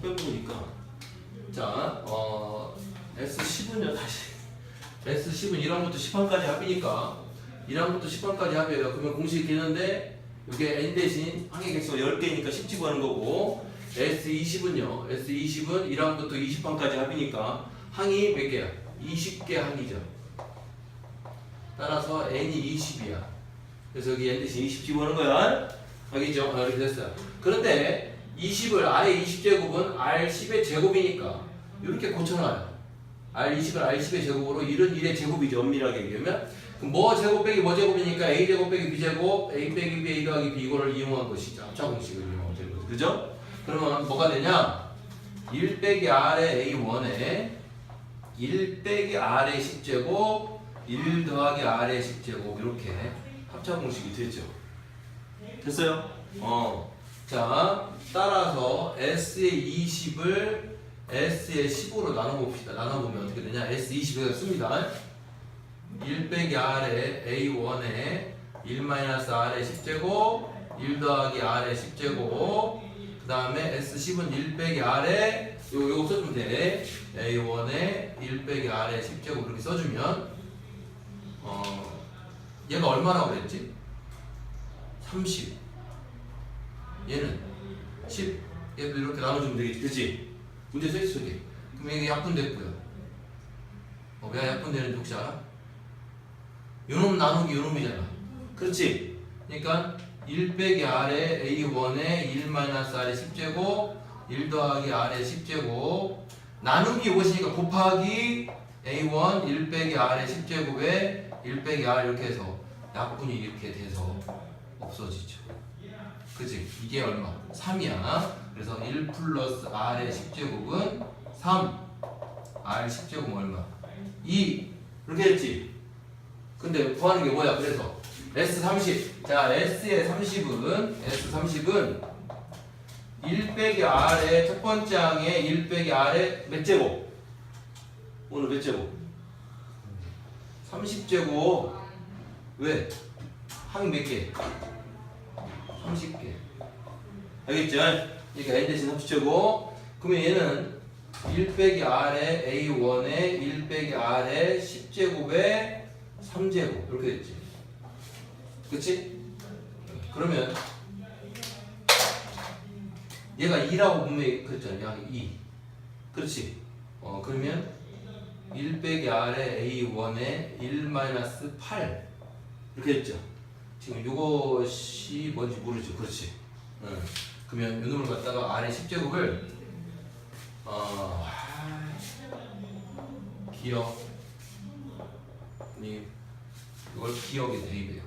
빼먹으니까. 자, 어, S10은요 다시. S10은 1항부터 10항까지 합이니까. 1항부터 10항까지 합이에요. 그러면 공식이 되는데 이게 n 대신 항의 개수가 10개니까 10 집어하는 거고 S20은요. S20은 1항부터 20항까지 합이니까 항이 몇 개야? 20개 항이죠. 따라서 n이 20이야. 그래서 여기 n 대신 20 집어넣는 거야. 알겠죠? 아, 이렇게 됐어요. 그런데 20을 아래 20제곱은 R10의 제곱이니까 이렇게 고쳐놔요. R20을 R10의 제곱으로 1은 1의 제곱이죠. 엄밀하게 얘기하면. 그럼 뭐 제곱 빼기 뭐 제곱이니까 A 제곱 빼기 B 제곱, A 빼기 B, A 더하기 B 이거를 이용한 것이죠. 합차 공식을 되는 거죠. 그죠? 그러면 뭐가 되냐? 1 빼기 R의 A1에 1 빼기 R의 10제곱, 1 더하기 R의 10제곱 이렇게 합차 공식이 되죠. 됐어요? 어. 자, 따라서 S의 20을 S의 10으로 나눠봅시다. 나눠보면 어떻게 되냐? S20을 씁니다. 1 빼기 R의 A1에 1 마이너스 R의 10제곱, 1 더하기 R의 10제곱, 그 다음에 S10은 1 빼기 R의 요, 요거 써주면 돼. A1에 1 빼기 R의 10제곱 이렇게 써주면 어, 얘가 얼마라고 그랬지? 30 얘는 10 얘도 이렇게 나눠주면 되겠지 그치? 문제 써있어 저기 그럼 이게 약분됐고요 어, 왜 약분되는지 혹시 알아? 요놈 나누기 요놈이잖아 그렇지? 그러니까 1 빼기 R의 A1에 1 마이너스 R의 10제곱 1 더하기 R의 10제곱 나누기 이것이니까 곱하기 A1 1 빼기 R의 10제곱에 1 빼기 R 이렇게 해서 약분이 이렇게 돼서 없어지죠 그지? 이게 얼마? 3이야. 그래서 1 플러스 R의 10제곱은 3. R 10제곱은 얼마? 2. 이렇게 했지? 근데 구하는 게 뭐야? 그래서 S30. 자, S의 30은, S30은 1 빼기 R의 첫 번째 항에 1 빼기 R의 몇 제곱? 오늘 몇 제곱? 30제곱. 왜? 항이 몇 개? 30개. 알겠죠? 그러니까 n 대신 30제곱. 그러면 얘는 1 빼기 r의 a1에 1 빼기 r의 10제곱에 3제곱 이렇게 됐지. 그치? 그러면 얘가 2라고 분명히 그랬잖아. 양이 2. 그렇지? 어, 그러면 1 빼기 r의 a1에 1 마이너스 8 이렇게 됐죠. 지금 이것이 뭔지 모르죠. 그렇지. 응. 그러면 요 놈을 갖다가 아래 10제곱을 어 기억 님 이걸 기억에 대입해요.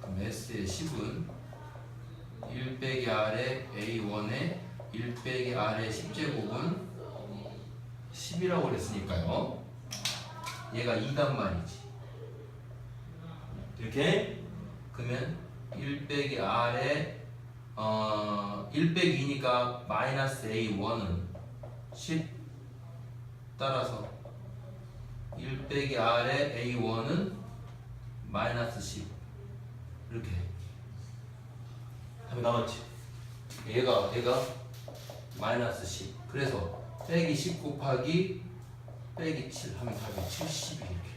그럼 S의 10은 1 빼기 R의 A1에 1 빼기 R의 10제곱은 10이라고 그랬으니까요. 얘가 2단 말이지. 이렇게 그러면 1 빼기 R에 어, 1 빼기 2니까 마이너스 A1은 10 따라서 1 빼기 R에 A1은 마이너스 10 이렇게. 답이 나왔지? 얘가 얘가? 마이너스 10 그래서 빼기 10 곱하기 빼기 7 하면 답이 70이 이렇게